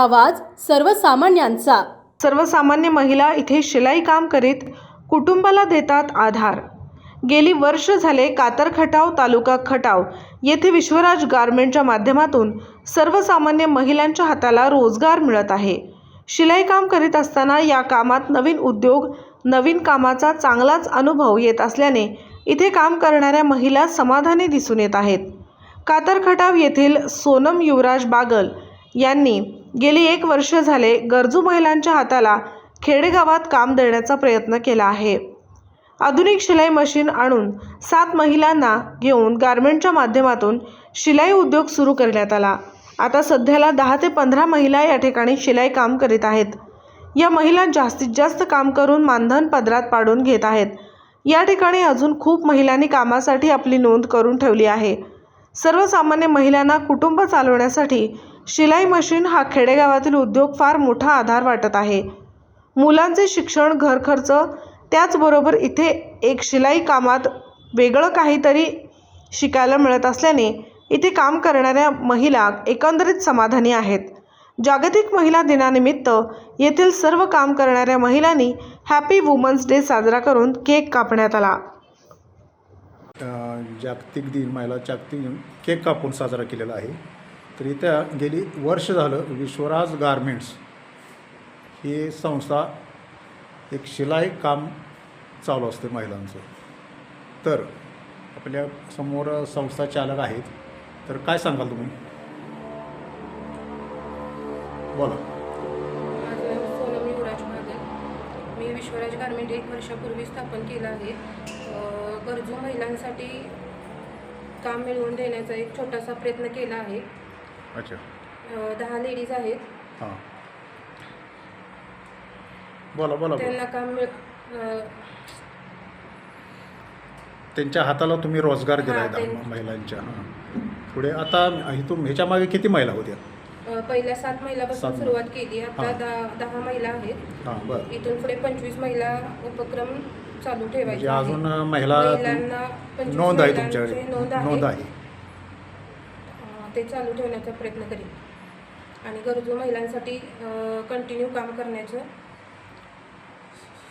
आवाज सर्वसामान्यांचा. सर्वसामान्य महिला इथे शिलाई काम करीत कुटुंबाला देतात आधार. गेली वर्ष झाले कातर खटाव तालुका खटाव येथे विश्वराज गारमेंटच्या माध्यमातून सर्वसामान्य महिलांच्या हाताला रोजगार मिळत आहे. शिलाई काम करीत असताना या कामात नवीन उद्योग नवीन कामाचा चांगलाच अनुभव येत असल्याने इथे काम करणाऱ्या महिला समाधानी दिसून येत आहेत. कातर खटाव येथील सोनम युवराज बागल यांनी गेली एक वर्ष झाले गरजू महिलांच्या हाताला खेडेगावात काम देण्याचा प्रयत्न केला आहे. आधुनिक शिलाई मशीन आणून सात महिलांना घेऊन गारमेंटच्या माध्यमातून शिलाई उद्योग सुरू करण्यात आला. आता सध्याला दहा ते पंधरा महिला या ठिकाणी शिलाई काम करीत आहेत. या महिला जास्तीत जास्त काम करून मानधन पदरात पाडून घेत आहेत. या ठिकाणी अजून खूप महिलांनी कामासाठी आपली नोंद करून ठेवली आहे. सर्वसामान्य महिलांना कुटुंब चालवण्यासाठी शिलाई मशीन हा खेडेगावातील उद्योग फार मोठा आधार वाटत आहे. मुलांचे शिक्षण घरखर्च त्याचबरोबर इथे एक शिलाई कामात वेगळं काहीतरी शिकायला मिळत असल्याने इथे काम करणाऱ्या महिला एकंदरीत समाधानी आहेत. जागतिक महिला दिनानिमित्त येथील सर्व काम करणाऱ्या महिलांनी हॅपी वुमन्स डे साजरा करून केक कापण्यात आला. जागतिक दिन महिला जागतिक केक कापून साजरा केलेला आहे. तर इथं गेली वर्ष झालं विश्वराज गारमेंट्स ही संस्था एक शिलाई काम चालू असते महिलांचं. तर आपल्यासमोर संस्था चालक आहेत. तर काय सांगाल तुम्ही? बोला. माझं युवराज मी विश्वराज गारमेंट एक वर्षापूर्वी स्थापन केलं आहे. गरजू महिलांसाठी काम मिळवून देण्याचा एक छोटासा प्रयत्न केला आहे. अच्छा. अ, दहा लेडीज आहेत. हां. बोला बोला बोला. त्यांना काम मिळ अ, त्यांच्या हाताला तुम्ही रोजगार दिला हां, आहे महिलांच्या हां. पुढे आता इथून ह्याच्या मागे किती महिला होत्या? अ, पहिल्या सात महिलापासून सात. सुरुवात केली. आता हां. दहा दहा महिला आहेत. हां बरं. इथून पुढे पंचवीस महिला उपक्रम चालू म्हणजे ठेवायचे. अजून महिला महिलांना पंचवीस नोंद आहे महिलांची तुमच्याकडे. नोंद आहे. नोंद आहे. ते चालू ठेवण्याचा प्रयत्न करेन. आणि गरजू महिलांसाठी कंटिन्यू काम करण्याचं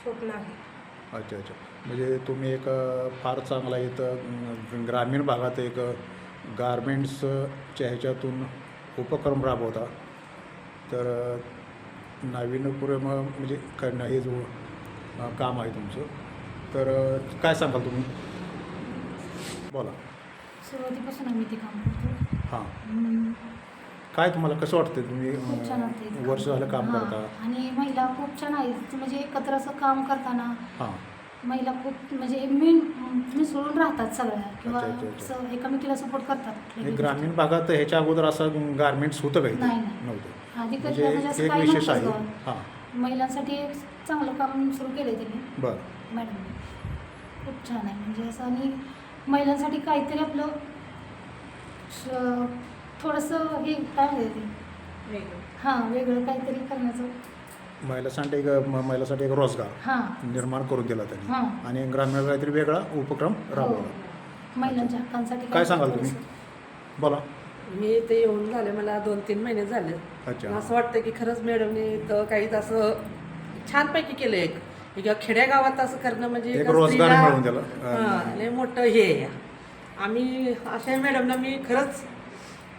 स्वप्न आहे. अच्छा अच्छा. म्हणजे तुम्ही एक फार चांगला इथं ग्रामीण भागात एक गारमेंट्सच्या ह्याच्यातून उपक्रम राबवता. तर अ, नाविन्यपूर्ण म्हणजे करणं हे जो काम आहे तुमचं. तर काय सांगाल तुम्ही? बोला. सुरुवातीपासून आम्ही ते काम करतो. हां. काय तुम्हाला कसं वाटतं तुम्ही खूप छान वाटते अ, वर्ष झालं काम हां, करता? आणि महिला खूप छान आहेत. म्हणजे एकत्र असं काम करताना हां. महिला खूप म्हणजे मिळ मिसळून राहतात सगळ्या किंवा अच्छा, अच्छा, एकमेकीला सपोर्ट करतात ग्रामीण भागात ह्याच्या अगोदर असं गारमेंट्स होतं काही? नाही, नाही. नव्हतं. आधी म्हणजे कधी म्हणजे असं एक काही विशेष आहे. गावात. हां. महिलांसाठी एक चांगलं काम सुरू केलं त्यांनी. बरं. मॅडमने. खूप छान आहे. म्हणजे असं आणि महिलांसाठी काहीतरी आपलं थोडंसं हे काय म्हणते ते हां वेगळं काहीतरी करण्याचं. महिलासाठी एक म- महिलासाठी एक रोजगार हां. निर्माण करून दिला त्यांनी. हां. आणि ग्रामीण काहीतरी वेगळा उपक्रम हो. राबवला. महिलांच्या हक्कांसाठी काय सांगाल तुम्ही? थोडंसं- बोला. मी इथे येऊन झाले मला दोन तीन महिने झाले. अच्छा. असं वाटतं की खरंच मॅडमने इथं काही असं छानपैकी केलं एक. एक खेड्यागावात असं करणं म्हणजे एक एका रोजगार स्त्रीला- मिळवून दिला. हां, लय मोठं हे आहे. आम्ही अशा मॅडमना मी खरंच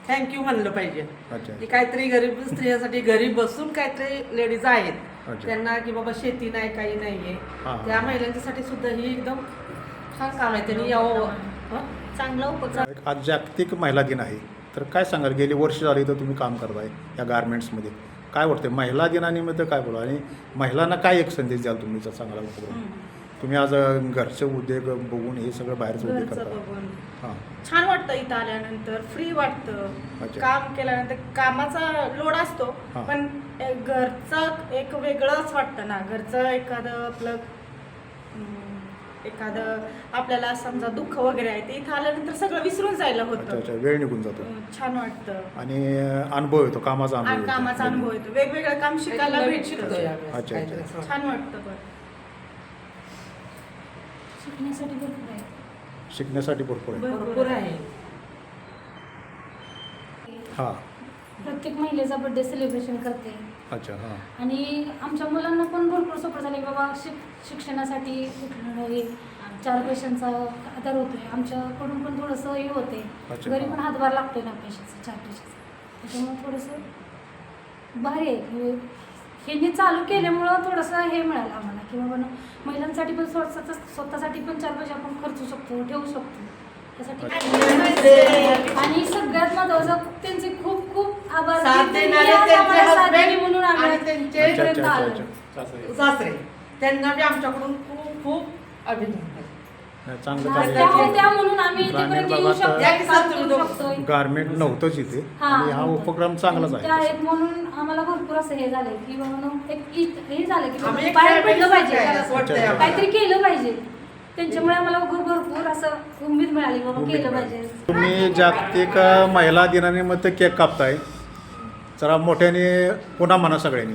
थँक्यू म्हणलं पाहिजे. अच्छा. की काहीतरी गरीब स्त्रियांसाठी घरी बसून काहीतरी लेडीज आहेत. त्यांना की बाबा शेती नाही काही नाहीये. हां. त्या महिलांच्यासाठी सुद्धा ही एकदम छान काम आहे. त्यांनी यावं. हं? चांगला उपक्रम. एक आज जागतिक महिला दिन आहे. तर काय सांगाल? गेली वर्ष झाली तर तुम्ही काम करताय या गारमेंट्समध्ये काय वाटतं महिला दिनानिमित्त काय बोला आणि महिलांना काय एक संदेश द्याल तुम्ही? जर चांगला उपक्रम. तुम्ही आज घरचे उद्योग बघून हे सगळं बाहेरचं उद्योग करता. बघून. छान वाटतं इथं आल्यानंतर फ्री वाटतं. काम केल्यानंतर कामाचा लोड असतो. पण घरचं एक वेगळंच वाटतं ना. घरचं एखादं आपलं एखादं आपल्याला समजा दुःख वगैरे आहे ते इथं आल्यानंतर सगळं विसरून जायला होतं. वेळ निघून जातो. छान वाटतं. आणि अनुभव येतो कामाचा अनुभव. कामाचा अनुभव येतो. वेगवेगळं काम शिकायला भेटतं. छान वाटतं पण. शिकण्यासाठी भरपूर आहे. शिकण्यासाठी भरपूर आहे. भरपूर आहे. हां. प्रत्येक महिलेचा बड्डे सेलिब्रेशन करते. अच्छा हां. आणि आमच्या मुलांना पण भरपूर सपोर्ट झाले बाबा शिक शिक्षणासाठी हे चार पैशांचा आधार होतोय. आमच्याकडून पण थोडंसं हे होते अच्छा. घरी पण हातभार लागतोय ना पैशाचा चार पैशाचा. त्याच्यामुळे थोडंसं भारी आहे. म्हणजे ह्यांनी चालू केल्यामुळं थोडंसं हे मिळालं आम्हाला. की बाबा ना, महिलांसाठी पण स्वतः स्वतःसाठी पण चार पैसे आपण खर्चू शकतो ठेवू शकतो. त्यासाठी आणि सगळ्यात महत्वाचं त्यांचे खूप खूप आभार. साथ देणारे त्यांचे म्हणून आणि त्यांचे सासरे. त्यांना बी आमच्याकडून खूप खूप अभिनंदन. चांगलं आज त्या कार्य होत्या म्हणून आम्ही ग्रामीण इथेपर्यंत येऊ भागात- शकतो या की काम सात करू लोक- शकतोय गारमेंट नव्हतंच इथे हा, आणि हा. उपक्रम चांगलाच त्या आहे आहेत म्हणून आम्हाला भरपूर असं हे झालंय की बाबा नो, एक इत- हे झालं की आम्ही बाबा एक बाहेर family पडलं पाहिजे आहे, घरात. असं वाटतंय अच्छा. आम्हाला. काहीतरी केलं पाहिजे त्यांच्यामुळे आम्हाला भर- भरपूर असं उमेद मिळाली बाबा उमेद केलं मिळाली. पाहिजे तुम्ही जागतिक अ, महिला दिनानिमित्त केक कापताय जरा मोठ्याने पुन्हा म्हणा सगळ्यांनी